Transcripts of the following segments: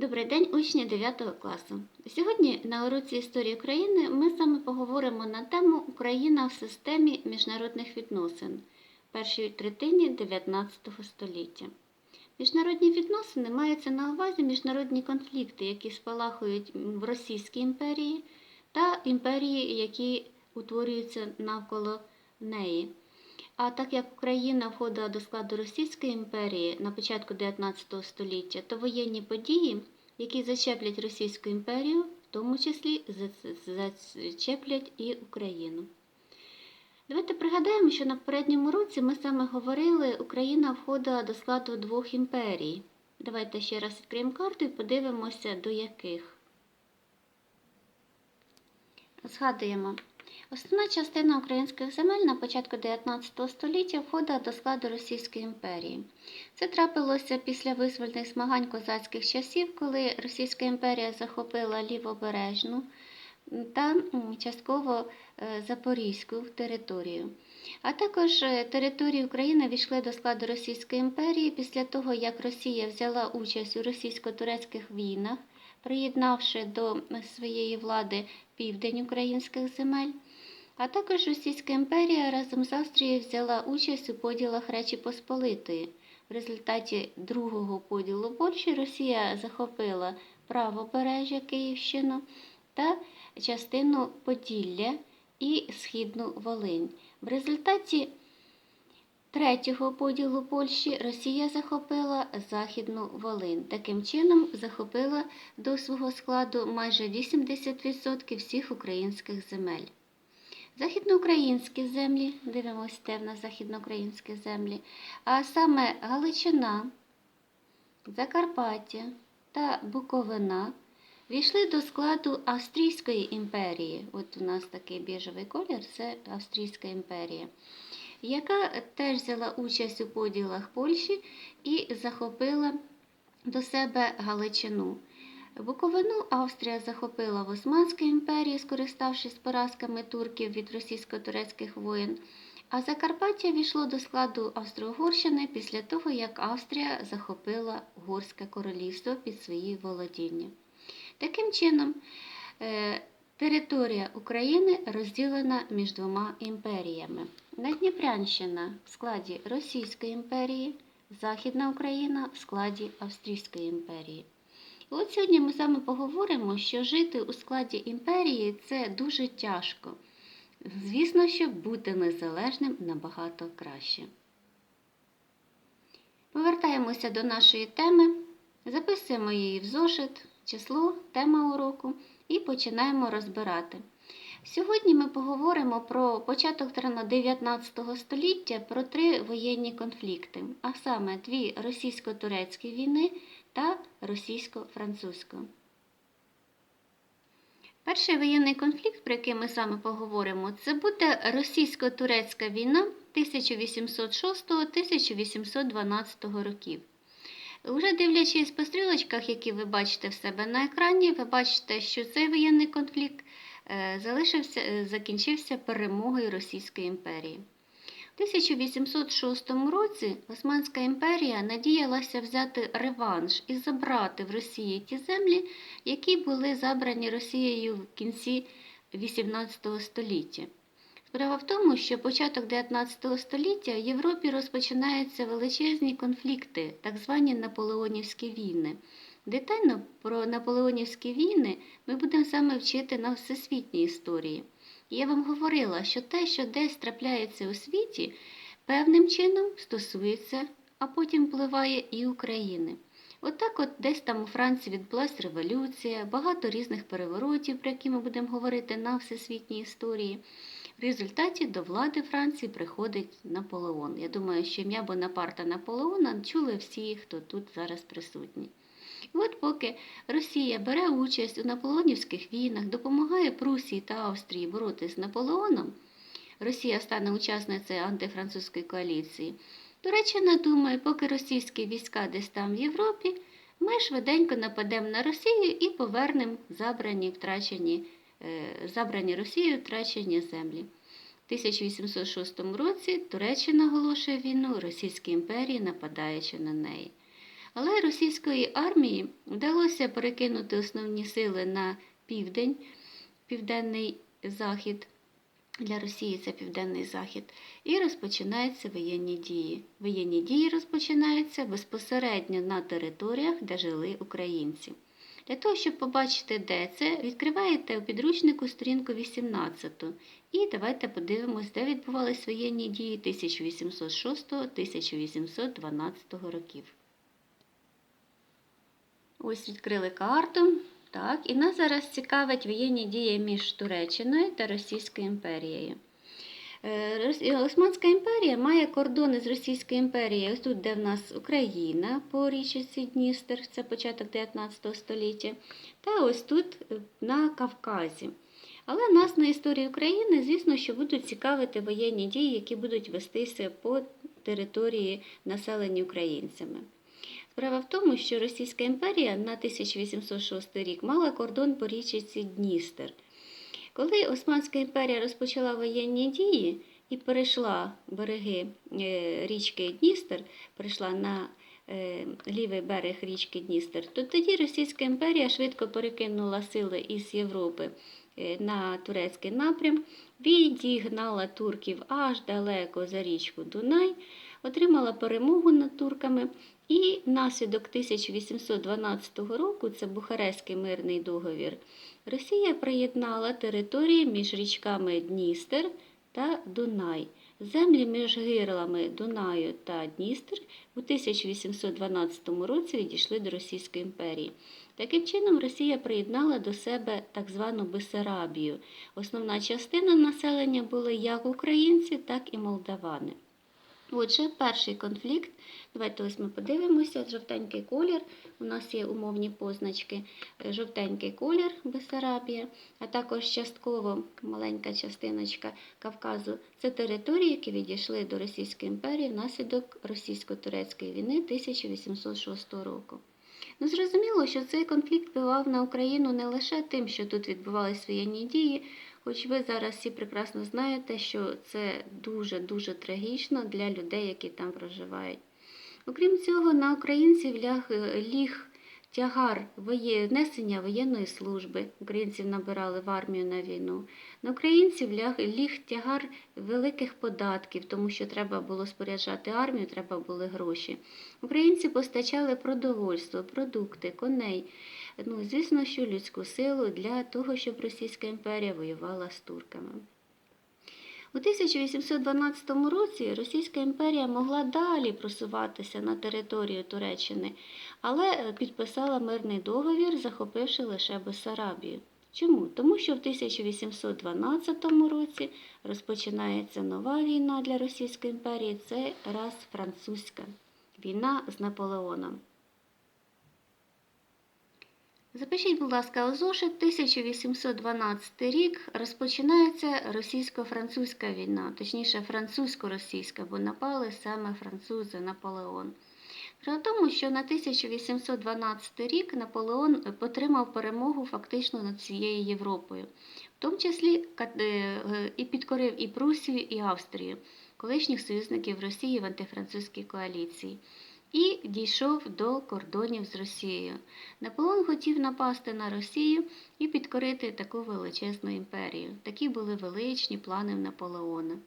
Добрий день, учні 9 класу. Сьогодні на уроці історії України ми саме поговоримо на тему Україна в системі міжнародних відносин першій третині 19 століття. Міжнародні відносини маються на увазі міжнародні конфлікти, які спалахують в Російській імперії та імперії, які утворюються навколо неї. А так як Україна входила до складу Російської імперії на початку 19 століття, то воєнні події, які зачеплять Російську імперію, в тому числі зачеплять і Україну. Давайте пригадаємо, що на попередньому році ми саме говорили, Україна входила до складу двох імперій. Давайте ще раз відкриємо карту і подивимося, до яких. Згадуємо. Основна частина українських земель на початку 19 століття входила до складу Російської імперії. Це трапилося після визвольних змагань козацьких часів, коли Російська імперія захопила лівобережну та частково е, Запорізьку територію. А також е, території України війшли до складу Російської імперії після того, як Росія взяла участь у російсько-турецьких війнах, приєднавши до своєї влади південь українських земель. А також Російська імперія разом з Австрією взяла участь у поділах Речі Посполитої. В результаті другого поділу Польщі Росія захопила правобережжя Київщину та частину Поділля і Східну Волинь. В результаті третього поділу Польщі Росія захопила Західну Волинь. Таким чином захопила до свого складу майже 80% всіх українських земель. Західноукраїнські землі, в нас західноукраїнські землі, а саме Галичина, Закарпаття та Буковина війшли до складу Австрійської імперії. От у нас такий біжевий колір це Австрійська імперія, яка теж взяла участь у поділах Польщі і захопила до себе Галичину. Буковину Австрія захопила в Османській імперії, скориставшись поразками турків від російсько-турецьких воєн. А Закарпаття війшло до складу Австро-Угорщини після того, як Австрія захопила Угорське королівство під свої володіння. Таким чином, е, територія України розділена між двома імперіями. Надніпрянщина в складі Російської імперії, Західна Україна в складі Австрійської імперії. От сьогодні ми з вами поговоримо, що жити у складі імперії це дуже тяжко. Звісно, що бути незалежним набагато краще. Повертаємося до нашої теми, записуємо її в зошит, число, тема уроку і починаємо розбирати. Сьогодні ми поговоримо про початок 19 століття про три воєнні конфлікти, а саме дві російсько-турецькі війни та російсько-французького. Перший воєнний конфлікт, про який ми саме поговоримо, це буде російсько-турецька війна 1806-1812 років. Уже дивлячись по стрілочках, які ви бачите в себе на екрані, ви бачите, що цей воєнний конфлікт е, залишився, е, закінчився перемогою Російської імперії. У 1806 році Османська імперія надіялася взяти реванш і забрати в Росії ті землі, які були забрані Росією в кінці XVIII століття. Справа в тому, що початок 19 століття в Європі розпочинаються величезні конфлікти, так звані наполеонівські війни. Детально про наполеонівські війни ми будемо саме вчити на всесвітній історії. Я вам говорила, що те, що десь трапляється у світі, певним чином стосується, а потім впливає і України. Отак, от, десь там у Франції відбулася революція, багато різних переворотів, про які ми будемо говорити на всесвітній історії. В результаті до влади Франції приходить Наполеон. Я думаю, що ім'я Бонапарта Наполеона чули всі, хто тут зараз присутні. І от поки Росія бере участь у наполеонівських війнах, допомагає Прусії та Австрії боротися з Наполеоном, Росія стане учасницею антифранцузької коаліції. Туреччина думає, поки російські війська десь там в Європі, ми швиденько нападемо на Росію і повернемо забрані, втрачені, е, забрані Росією втрачені землі. В 1806 році Туреччина оголошує війну Російській імперії, нападаючи на неї. Але російської армії вдалося перекинути основні сили на південь, південний захід. Для Росії це південний захід. І розпочинаються воєнні дії. Воєнні дії розпочинаються безпосередньо на територіях, де жили українці. Для того, щоб побачити, де це, відкриваєте у підручнику сторінку 18 і давайте подивимось, де відбувалися воєнні дії 1806-1812 років. Ось відкрили карту. Так, і нас зараз цікавить воєнні дії між Туреччиною та Російською імперією. Е, Османська імперія має кордони з Російською імперією. Ось тут, де в нас Україна по річці Дністер, це початок 19 століття, та ось тут е, на Кавказі. Але нас на історії України, звісно, що будуть цікавити воєнні дії, які будуть вестися по території, населені українцями. Справа в тому, що Російська імперія на 1806 рік мала кордон по річці Дністер. Коли Османська імперія розпочала воєнні дії і перейшла береги е, річки Дністер, перейшла на е, лівий берег річки Дністер, то тоді Російська імперія швидко перекинула сили із Європи е, на турецький напрям, відігнала турків аж далеко за річку Дунай, отримала перемогу над турками. І внаслідок 1812 року, це Бухарестський мирний договір, Росія приєднала території між річками Дністер та Дунай. Землі між гирлами Дунаю та Дністер у 1812 році відійшли до Російської імперії. Таким чином, Росія приєднала до себе так звану Бесарабію. Основна частина населення були як українці, так і молдавани. Отже, перший конфлікт. Давайте ось ми подивимося. Жовтенький колір. У нас є умовні позначки. Е, Жовтенький колір Бесарабія, а також частково маленька частиночка Кавказу. Це території, які відійшли до Російської імперії внаслідок російсько-турецької війни 1806 року. Ну, зрозуміло, що цей конфлікт впливав на Україну не лише тим, що тут відбувалися воєнні дії, хоч ви зараз всі прекрасно знаєте, що це дуже-дуже трагічно для людей, які там проживають. Окрім цього, на українців ляг, ліг тягар воє... несення воєнної служби. Українців набирали в армію на війну. На українців ляг, ліг тягар великих податків, тому що треба було споряджати армію, треба були гроші. Українці постачали продовольство, продукти, коней. Ну, звісно, що людську силу для того, щоб Російська імперія воювала з турками. У 1812 році Російська імперія могла далі просуватися на територію Туреччини, але підписала мирний договір, захопивши лише Бессарабію. Чому? Тому що в 1812 році розпочинається нова війна для Російської імперії, це раз французька війна з Наполеоном. Запишіть, будь ласка, у зошит. 1812 рік. Розпочинається російсько-французька війна, точніше французько-російська, бо напали саме французи Наполеон. При тому, що на 1812 рік Наполеон отримав перемогу фактично над всією Європою, в тому числі і підкорив і Прусію, і Австрію, колишніх союзників Росії в антифранцузькій коаліції і дійшов до кордонів з Росією. Наполеон хотів напасти на Росію і підкорити таку величезну імперію. Такі були величні плани Наполеона.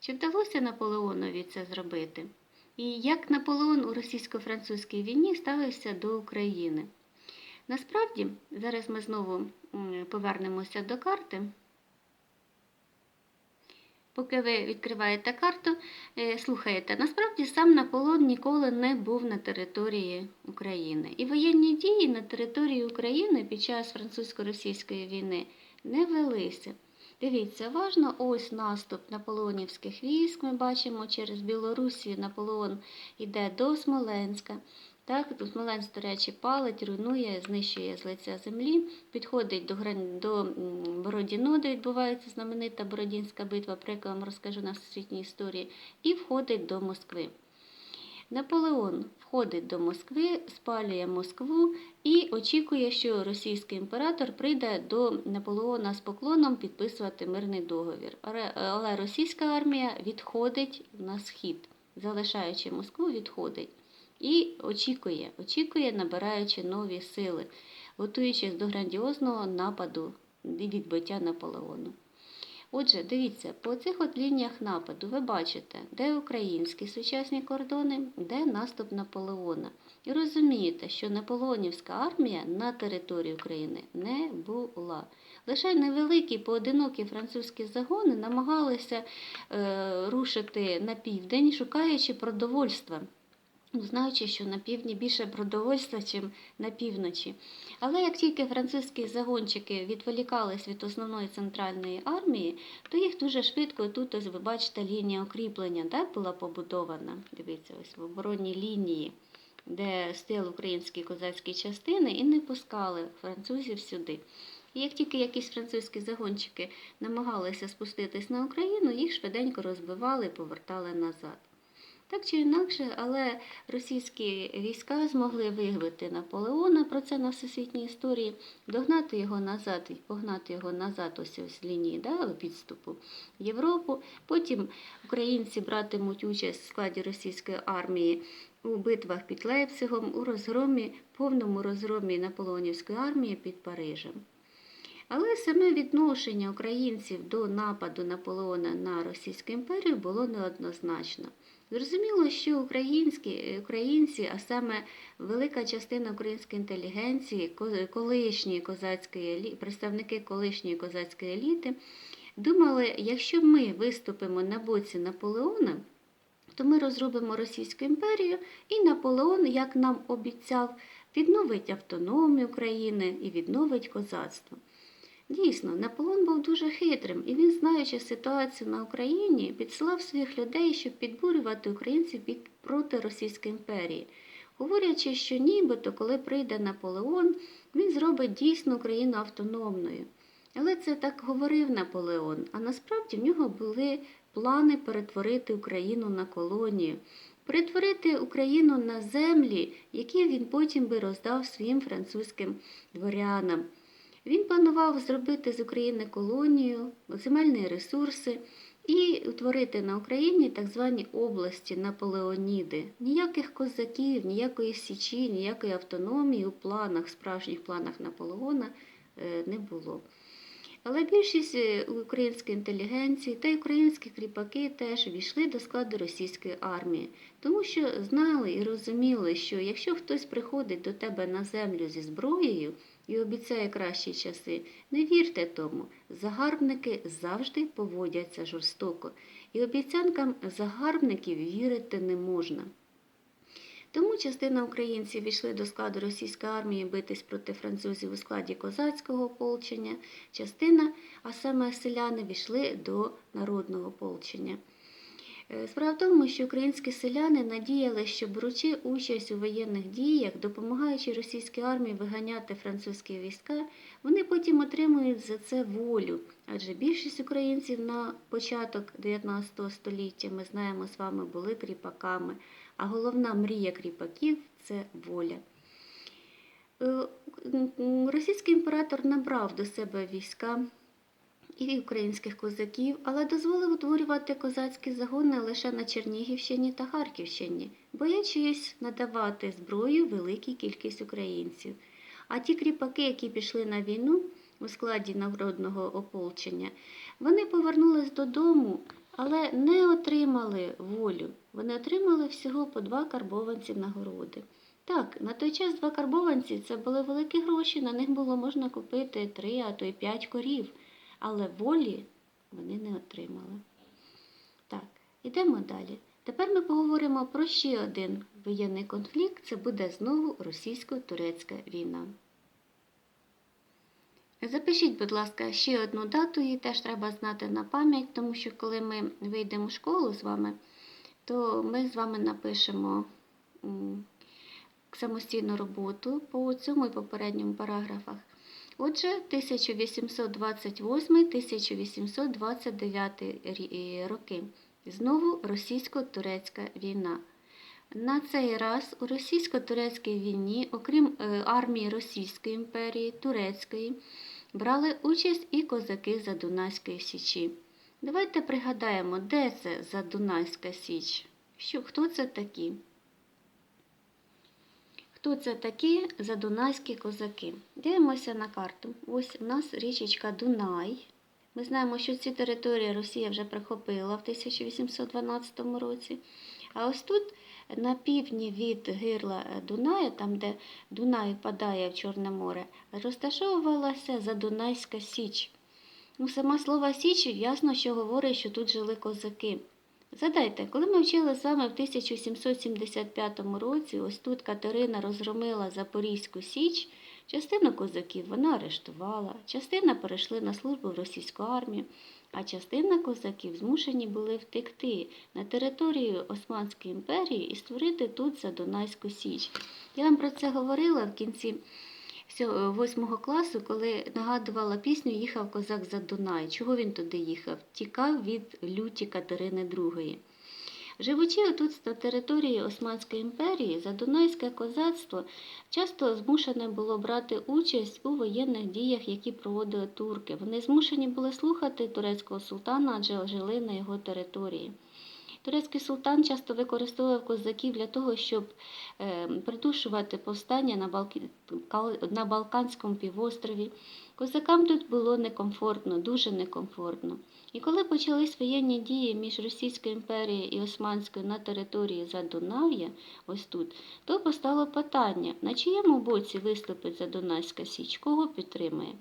Чи вдалося Наполеонові це зробити? І як Наполеон у російсько-французькій війні ставився до України? Насправді, зараз ми знову повернемося до карти. Поки ви відкриваєте карту, е, слухаєте, насправді сам Наполеон ніколи не був на території України. І воєнні дії на території України під час французько-російської війни не велися. Дивіться, важно, ось наступ наполеонівських військ. Ми бачимо через Білорусію Наполеон йде до Смоленська. Так, Смоленськ, до речі, палить, руйнує, знищує з лиця землі, підходить до гран... до Бородіно, де відбувається знаменита Бородінська битва, про яку розкажу на всесвітній історії, і входить до Москви. Наполеон входить до Москви, спалює Москву і очікує, що російський імператор прийде до Наполеона з поклоном підписувати мирний договір. Але російська армія відходить на схід, залишаючи Москву, відходить. І очікує, очікує, набираючи нові сили, готуючись до грандіозного нападу і відбиття Наполеону. Отже, дивіться, по цих от лініях нападу ви бачите, де українські сучасні кордони, де наступ Наполеона. І розумієте, що Наполеонівська армія на території України не була. Лише невеликі поодинокі французькі загони намагалися е, рушити на південь, шукаючи продовольства. Ну, Знаючи, що на півдні більше продовольства, ніж на півночі. Але як тільки французькі загончики відволікались від основної центральної армії, то їх дуже швидко тут, ось ви бачите, лінія укріплення да, була побудована. Дивіться, ось в оборонній лінії, де стояли українські козацькі частини і не пускали французів сюди. І як тільки якісь французькі загончики намагалися спуститись на Україну, їх швиденько розбивали і повертали назад. Так чи інакше, але російські війська змогли вигбити Наполеона, про це на всесвітній історії, догнати його назад і погнати його назад, ось ось лінії да, підступу в Європу. Потім українці братимуть участь в складі російської армії у битвах під Лейпцигом, у розгромі, повному розгромі Наполеонівської армії під Парижем. Але саме відношення українців до нападу Наполеона на Російську імперію було неоднозначно. Зрозуміло, що українські, українці, а саме велика частина української інтелігенції, колишньої козацької представники колишньої козацької еліти, думали, якщо ми виступимо на боці Наполеона, то ми розробимо Російську імперію, і Наполеон, як нам обіцяв, відновить автономію України і відновить козацтво. Дійсно, Наполеон був дуже хитрим, і він, знаючи ситуацію на Україні, підсилав своїх людей, щоб підбурювати українців під проти Російської імперії, говорячи, що нібито, коли прийде Наполеон, він зробить дійсно Україну автономною. Але це так говорив Наполеон, а насправді в нього були плани перетворити Україну на колонію, перетворити Україну на землі, які він потім би роздав своїм французьким дворянам. Він планував зробити з України колонію, земельні ресурси і утворити на Україні так звані області Наполеоніди. Ніяких козаків, ніякої січі, ніякої автономії у планах, справжніх планах Наполеона е, не було. Але більшість е, української інтелігенції та українські кріпаки теж війшли до складу російської армії, тому що знали і розуміли, що якщо хтось приходить до тебе на землю зі зброєю і обіцяє кращі часи, не вірте тому. Загарбники завжди поводяться жорстоко, і обіцянкам загарбників вірити не можна. Тому частина українців війшли до складу російської армії битись проти французів у складі козацького ополчення, частина, а саме селяни, війшли до народного ополчення. Е, Справа в тому, що українські селяни надіяли, що беручи участь у воєнних діях, допомагаючи російській армії виганяти французькі війська, вони потім отримують за це волю. Адже більшість українців на початок 19 століття, ми знаємо з вами, були кріпаками, а головна мрія кріпаків це воля. Е, Російський імператор набрав до себе війська і українських козаків, але дозволив утворювати козацькі загони лише на Чернігівщині та Харківщині, боячись надавати зброю великій кількість українців. А ті кріпаки, які пішли на війну у складі народного ополчення, вони повернулись додому, але не отримали волю. Вони отримали всього по два карбованці нагороди. Так, на той час два карбованці це були великі гроші, на них було можна купити три, а то й п'ять корів але волі вони не отримали. Так, йдемо далі. Тепер ми поговоримо про ще один воєнний конфлікт. Це буде знову російсько-турецька війна. Запишіть, будь ласка, ще одну дату, її теж треба знати на пам'ять, тому що коли ми вийдемо в школу з вами, то ми з вами напишемо самостійну роботу по цьому і попередньому параграфах. Отже, 1828-1829 роки. Знову російсько-турецька війна. На цей раз у російсько-турецькій війні, окрім армії Російської імперії, Турецької, брали участь і козаки Задунайської Січі. Давайте пригадаємо, де це Задунайська Січ? Що, Хто це такі? Хто це такі задунайські козаки? Дивимося на карту. Ось у нас річечка Дунай. Ми знаємо, що ці території Росія вже прихопила в 1812 році. А ось тут на півдні від гирла Дунаю, там де Дунай впадає в Чорне море, розташовувалася Задунайська Січ. Ну, сама слова Січ ясно, що говорить, що тут жили козаки. Задайте, коли ми вчили з вами в 1775 році, ось тут Катерина розгромила Запорізьку Січ, частину козаків вона арештувала, частина перейшли на службу в російську армію, а частина козаків змушені були втекти на територію Османської імперії і створити тут Задунайську Січ. Я вам про це говорила в кінці сьо- восьмого класу, коли нагадувала пісню Їхав козак за Дунай. Чого він туди їхав? Тікав від люті Катерини II. Живучи отут на території Османської імперії, задунайське козацтво часто змушене було брати участь у воєнних діях, які проводили турки. Вони змушені були слухати турецького султана, адже жили на його території. Турецький султан часто використовував козаків для того, щоб е, придушувати повстання на, Балки... На Балканському півострові. Козакам тут було некомфортно, дуже некомфортно. І коли почались воєнні дії між Російською імперією і Османською на території Задунав'я, ось тут, то постало питання, на чиєму боці виступить Задунайська Січ, кого підтримує?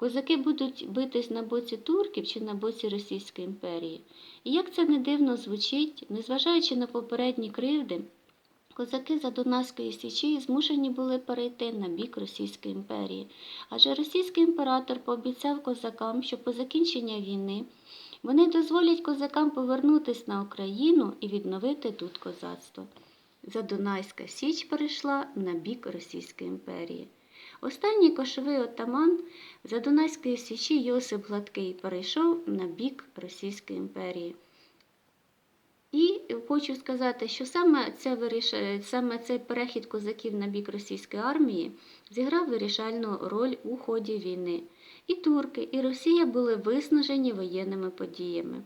Козаки будуть битись на боці турків чи на боці Російської імперії. І як це не дивно звучить, незважаючи на попередні кривди, козаки Задунайської січі змушені були перейти на бік Російської імперії. Адже російський імператор пообіцяв козакам, що по закінченні війни вони дозволять козакам повернутися на Україну і відновити тут козацтво. Задунайська Січ перейшла на бік Російської імперії. Останній кошовий отаман Задунайської січі Йосип Гладкий перейшов на бік Російської імперії. І хочу сказати, що саме, це виріш... саме цей перехід козаків на бік російської армії зіграв вирішальну роль у ході війни. І турки, і Росія були виснажені воєнними подіями.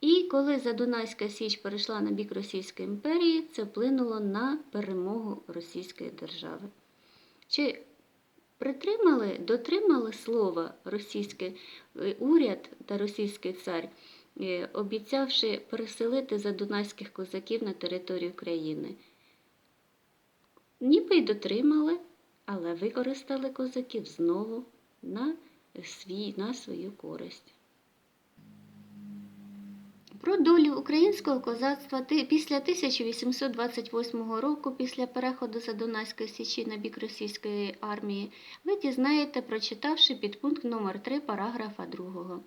І коли Задунайська Січ перейшла на бік Російської імперії, це вплинуло на перемогу Російської держави. Чи притримали, дотримали слова російський е, уряд та російський цар, е, обіцявши переселити задунайських козаків на територію країни? Ніби й дотримали, але використали козаків знову на, свій, на свою користь. Про долю українського козацтва після 1828 року, після переходу Задунайської січі на бік російської армії, ви дізнаєте, прочитавши підпункт номер 3 параграфа 2.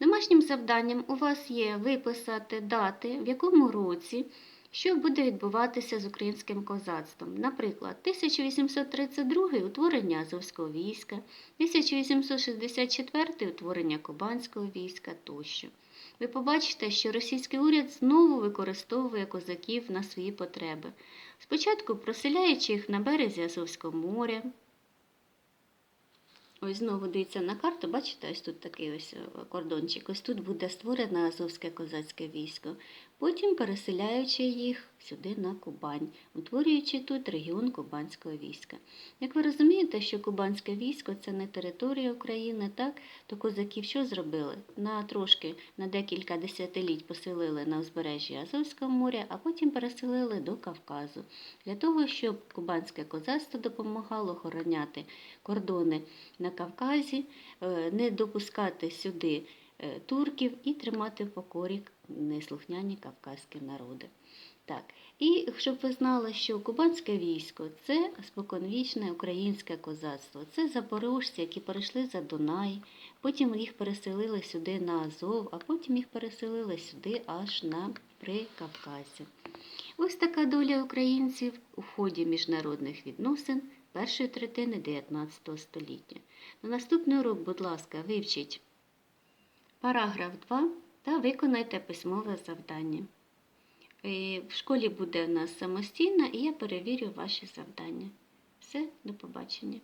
Домашнім завданням у вас є виписати дати, в якому році що буде відбуватися з українським козацтвом. Наприклад, 1832 утворення Азовського війська, 1864 утворення Кубанського війська тощо. Ви побачите, що російський уряд знову використовує козаків на свої потреби. Спочатку проселяючи їх на березі Азовського моря. Ось знову дивіться на карту, бачите, ось тут такий ось е, кордончик. Ось тут буде створено Азовське козацьке військо. Потім переселяючи їх сюди на Кубань, утворюючи тут регіон Кубанського війська. Як ви розумієте, що Кубанське військо це не територія України, так, то козаків що зробили? На трошки, на декілька десятиліть поселили на узбережжі Азовського моря, а потім переселили до Кавказу, для того, щоб кубанське козацтво допомагало охороняти кордони на Кавказі, е, не допускати сюди турків і тримати в покорі неслухняні кавказькі народи. Так, і щоб ви знали, що кубанське військо це споконвічне українське козацтво, це запорожці, які перейшли за Дунай, потім їх переселили сюди на Азов, а потім їх переселили сюди аж на Прикавказі. Ось така доля українців у ході міжнародних відносин першої третини 19 століття. На наступний урок, будь ласка, вивчіть параграф 2 та виконайте письмове завдання. Е, В школі буде у нас самостійна, і я перевірю ваші завдання. Все, до побачення.